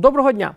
Доброго дня!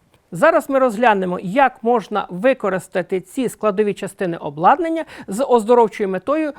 Зараз ми розглянемо, як можна використати ці складові частини обладнання з оздоровчою метою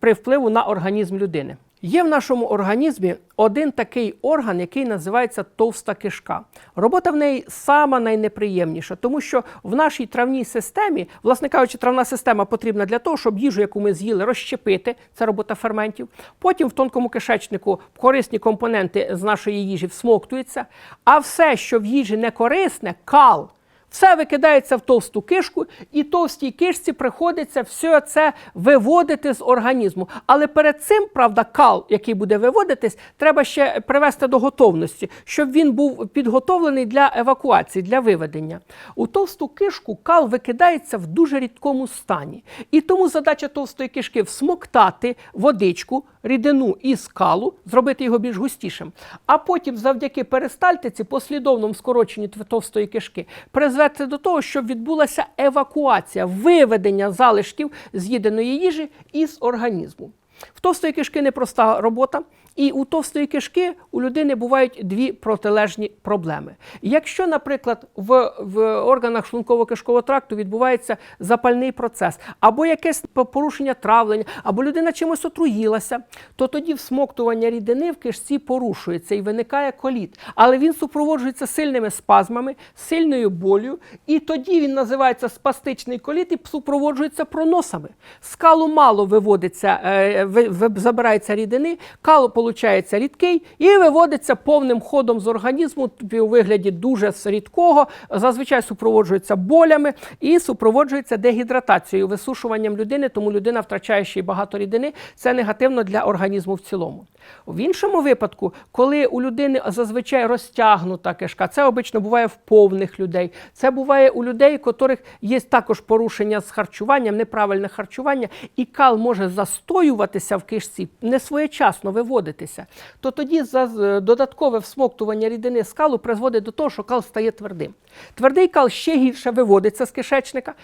при впливу на організм людини. Є в нашому організмі один такий орган, який називається товста кишка. Робота в неї сама найнеприємніша, тому що в нашій травній системі, власне кажучи, травна система потрібна для того, щоб їжу, яку ми з'їли, розщепити. Це робота ферментів. Потім в тонкому кишечнику корисні компоненти з нашої їжі всмоктуються. А все, що в їжі не корисне, кал. Все викидається в товсту кишку, і товстій кишці приходиться все це виводити з організму. Але перед цим, правда, кал, який буде виводитись, треба ще привести до готовності, щоб він був підготовлений для евакуації, для виведення. У товсту кишку кал викидається в дуже рідкому стані. І тому задача товстої кишки всмоктати водичку, рідину із калу, зробити його більш густішим. А потім, завдяки перистальтиці, послідовному скороченню товстої кишки, призвести до того, щоб відбулася евакуація, виведення залишків з'їденої їжі із організму. В товстої кишки непроста робота. І у товстої кишки у людини бувають дві протилежні проблеми. Якщо, наприклад, в, в органах шлунково-кишкового тракту відбувається запальний процес, або якесь порушення травлення, або людина чимось отруїлася, то тоді всмоктування рідини в кишці порушується і виникає коліт. Але він супроводжується сильними спазмами, сильною болю, і тоді він називається спастичний коліт і супроводжується проносами. Скалу мало виводиться, е, ви- забирається рідини, калу получається рідкий і виводиться повним ходом з організму у вигляді дуже рідкого, зазвичай супроводжується болями і супроводжується дегідратацією, висушуванням людини, тому людина втрачає ще й багато рідини. Це негативно для організму в цілому. В іншому випадку, коли у людини зазвичай розтягнута кишка, це обично буває в повних людей. Це буває у людей, у котрих є також порушення з харчуванням, неправильне харчування, і кал може застоюватися в кишці, не своєчасно виводитися, то тоді за- додаткове всмоктування рідини з калу призводить до того, що кал стає твердим. Твердий кал ще гірше виводиться з кишечника,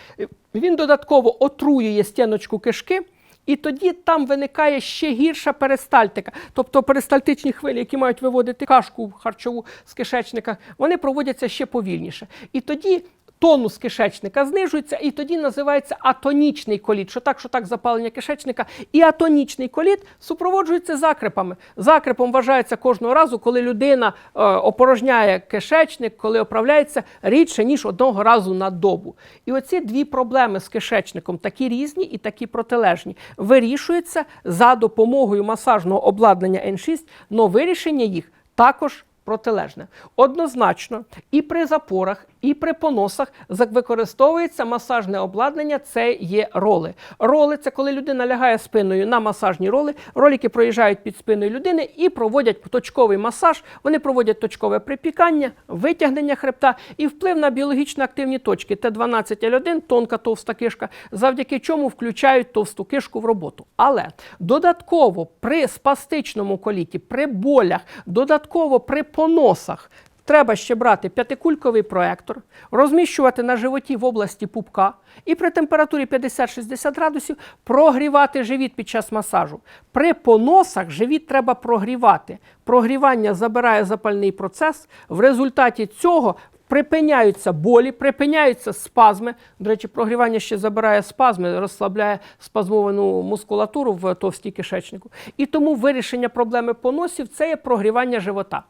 він додатково отруює стіночку кишки. І тоді там виникає ще гірша перистальтика, тобто перистальтичні хвилі, які мають виводити кашку харчову з кишечника, вони проводяться ще повільніше. І тоді тонус кишечника знижується, і тоді називається атонічний коліт. Що так, що так запалення кишечника. І атонічний коліт супроводжується закрепами. Закрепом вважається кожного разу, коли людина е, опорожняє кишечник, коли оправляється рідше, ніж одного разу на добу. І оці дві проблеми з кишечником, такі різні і такі протилежні, вирішуються за допомогою масажного обладнання N6, але вирішення їх також протилежне. Однозначно, і при запорах, і при поносах використовується масажне обладнання, це є роли. Роли це коли людина лягає спиною на масажні роли, ролики проїжджають під спиною людини і проводять точковий масаж. Вони проводять точкове припікання, витягнення хребта і вплив на біологічно активні точки Т12Л1, тонка товста кишка, завдяки чому включають товсту кишку в роботу. Але додатково при спастичному коліті, при болях, додатково при поносах. Треба ще брати п'ятикульковий проектор, розміщувати на животі в області пупка і при температурі 50-60 градусів прогрівати живіт під час масажу. При поносах живіт треба прогрівати. Прогрівання забирає запальний процес. В результаті цього припиняються болі, припиняються спазми. До речі, прогрівання ще забирає спазми, розслабляє спазмовану мускулатуру в товстій кишечнику. І тому вирішення проблеми поносів це є прогрівання живота.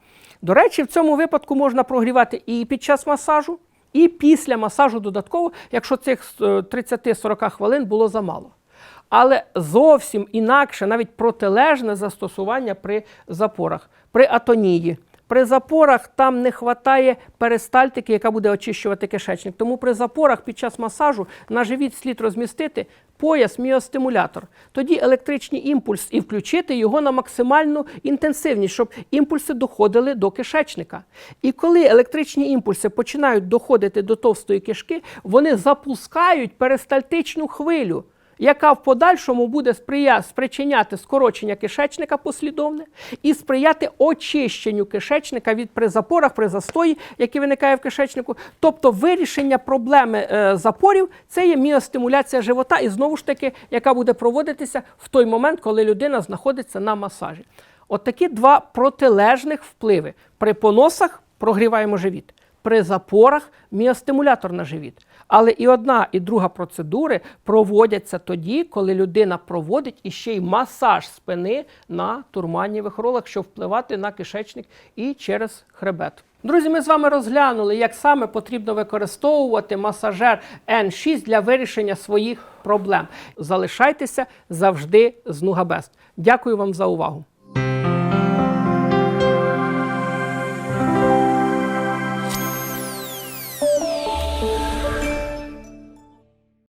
До речі, в цьому випадку можна прогрівати і під час масажу, і після масажу додатково, якщо цих е, 30-40 хвилин було замало. Але зовсім інакше, навіть протилежне застосування при запорах, при атонії. При запорах там не вистачає перистальтики, яка буде очищувати кишечник. Тому при запорах під час масажу на живіт слід розмістити пояс міостимулятор. Тоді електричний імпульс і включити його на максимальну інтенсивність, щоб імпульси доходили до кишечника. І коли електричні імпульси починають доходити до товстої кишки, вони запускають перистальтичну хвилю яка в подальшому буде спричиняти скорочення кишечника послідовне і сприяти очищенню кишечника від при запорах, при застої, які виникає в кишечнику. Тобто вирішення проблеми е, запорів це є міостимуляція живота, і знову ж таки, яка буде проводитися в той момент, коли людина знаходиться на масажі. От такі два протилежних впливи. При поносах прогріваємо живіт. При запорах міостимулятор на живіт. Але і одна, і друга процедури проводяться тоді, коли людина проводить іще й масаж спини на турманнєвих ролах, щоб впливати на кишечник і через хребет. Друзі, ми з вами розглянули, як саме потрібно використовувати масажер N6 для вирішення своїх проблем. Залишайтеся завжди з Нугабест. Дякую вам за увагу.